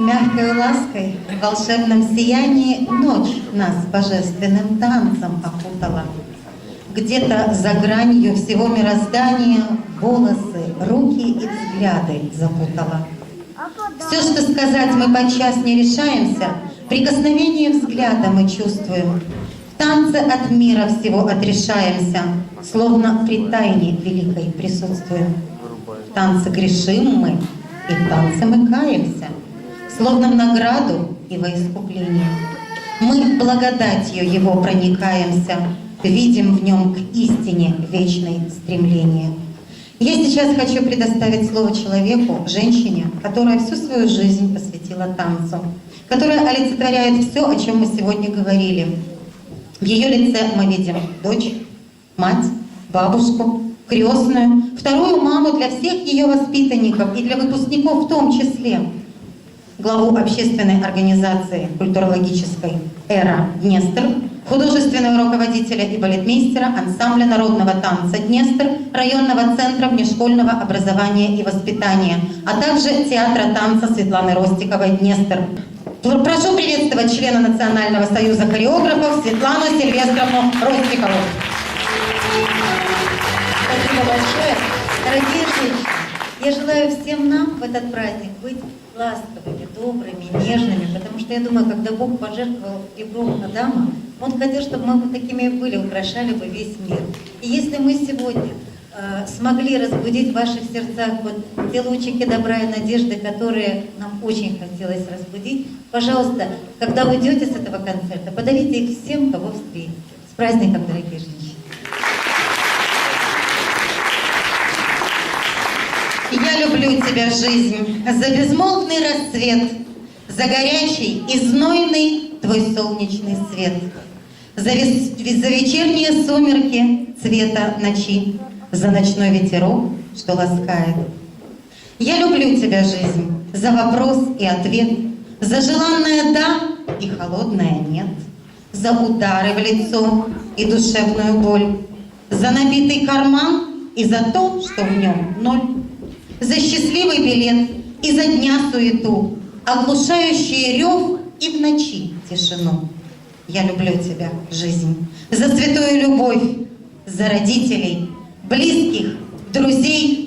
Мягкой лаской, в волшебном сиянии Ночь нас божественным танцем окутала. Где-то за гранью всего мироздания Волосы, руки и взгляды запутала. Все, что сказать мы подчас не решаемся, Прикосновение взгляда мы чувствуем. В танце от мира всего отрешаемся, Словно при тайне великой присутствуем. В танце грешим мы, и в танце мы каемся, Словно в награду и во искупление. Мы благодатью его проникаемся, Видим в нем к истине вечной стремление. Я сейчас хочу предоставить слово человеку, женщине, которая всю свою жизнь посвятила танцу, которая олицетворяет все, о чем мы сегодня говорили. В ее лице мы видим дочь, мать, бабушку, крестную, вторую маму для всех ее воспитанников и для выпускников в том числе, главу общественной организации культурологической «Эра Днестр», художественного руководителя и балетмейстера ансамбля народного танца «Днестр» районного центра внешкольного образования и воспитания, а также театра танца Светланы Ростиковой «Днестр». Прошу приветствовать члена Национального союза хореографов Светлану Сильвестровну Ростикову. Спасибо большое. Дорогие женщины, я желаю всем нам в этот праздник быть ласковыми, добрыми, нежными, потому что я думаю, когда Бог пожертвовал ребром Адама, Он хотел, чтобы мы вот такими были, украшали бы весь мир. И если мы сегодня э, смогли разбудить в ваших сердцах вот те лучики добра и надежды, которые нам очень хотелось разбудить, пожалуйста, когда уйдете с этого концерта, подарите их всем, кого встретите. С праздником, дорогие женщины! Я люблю тебя, жизнь, за безмолвный рассвет, за горячий и знойный твой солнечный свет, за, вес- за вечерние сумерки цвета ночи, за ночной ветерок, что ласкает. Я люблю тебя, жизнь, за вопрос и ответ, за желанное «да» и холодное «нет», за удары в лицо и душевную боль, за набитый карман и за то, что в нем ноль, за счастливый билет и за дня суету, оглушающий рев и в ночи тишину. Я люблю тебя, жизнь, за святую любовь, за родителей, близких, друзей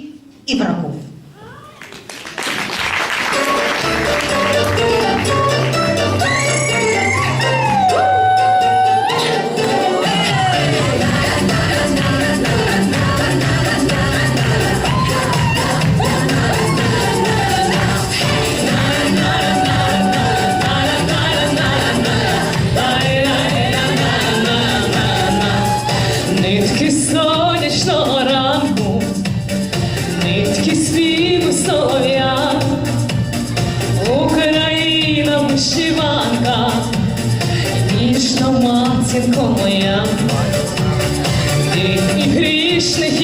матінко моя, ти і грішних,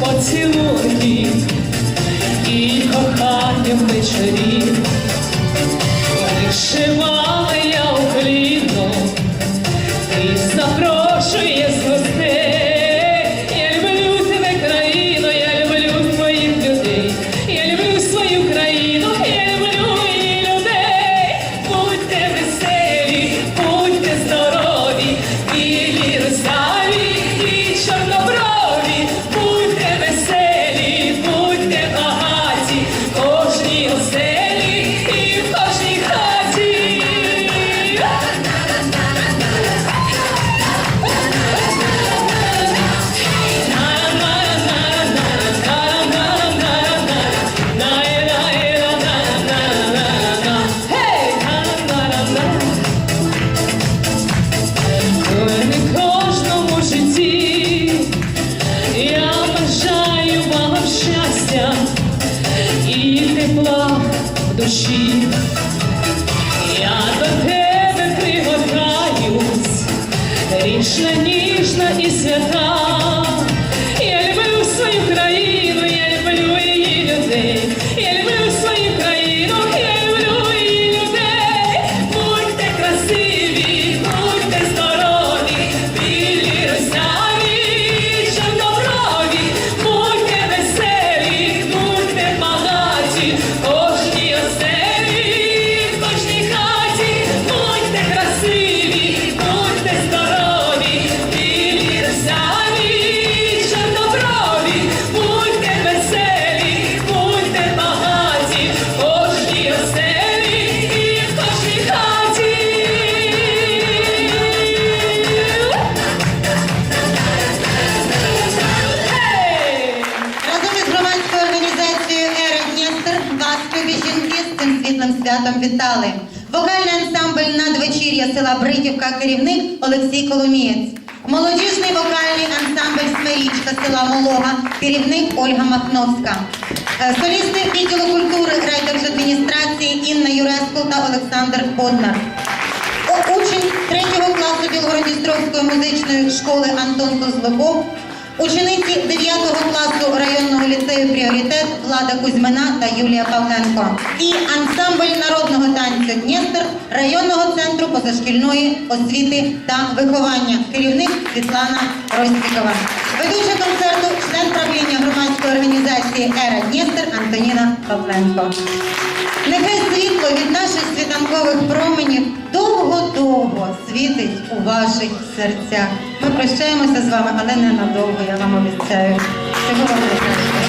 поцілунків і коханням вечорів. Пышно и свято світлим вітали. Вокальний ансамбль надвечір'я села Бритівка, керівник Олексій Коломієць. Молодіжний вокальний ансамбль Смирічка села Молога, керівник Ольга Махновська. Е, Солісти відділу культури райдержадміністрації Інна Юреско та Олександр Боднар. О- Учень 3 класу Білгородністровської музичної школи Антон Козлаков, учениці 9 класу районного ліцею Пріоритет Влада Кузьмина та Юлія Павленко. І ансамбль народного танцю Дністер районного центру позашкільної освіти та виховання. Керівник Світлана Ростікова. Ведуча концерту, член правління громадської організації Ера Дністер Антоніна Павленко. Нехай світло від наших світанкових світить у ваших серцях. Ми прощаємося з вами, але ненадовго, я вам обіцяю. Всього вам найкращого.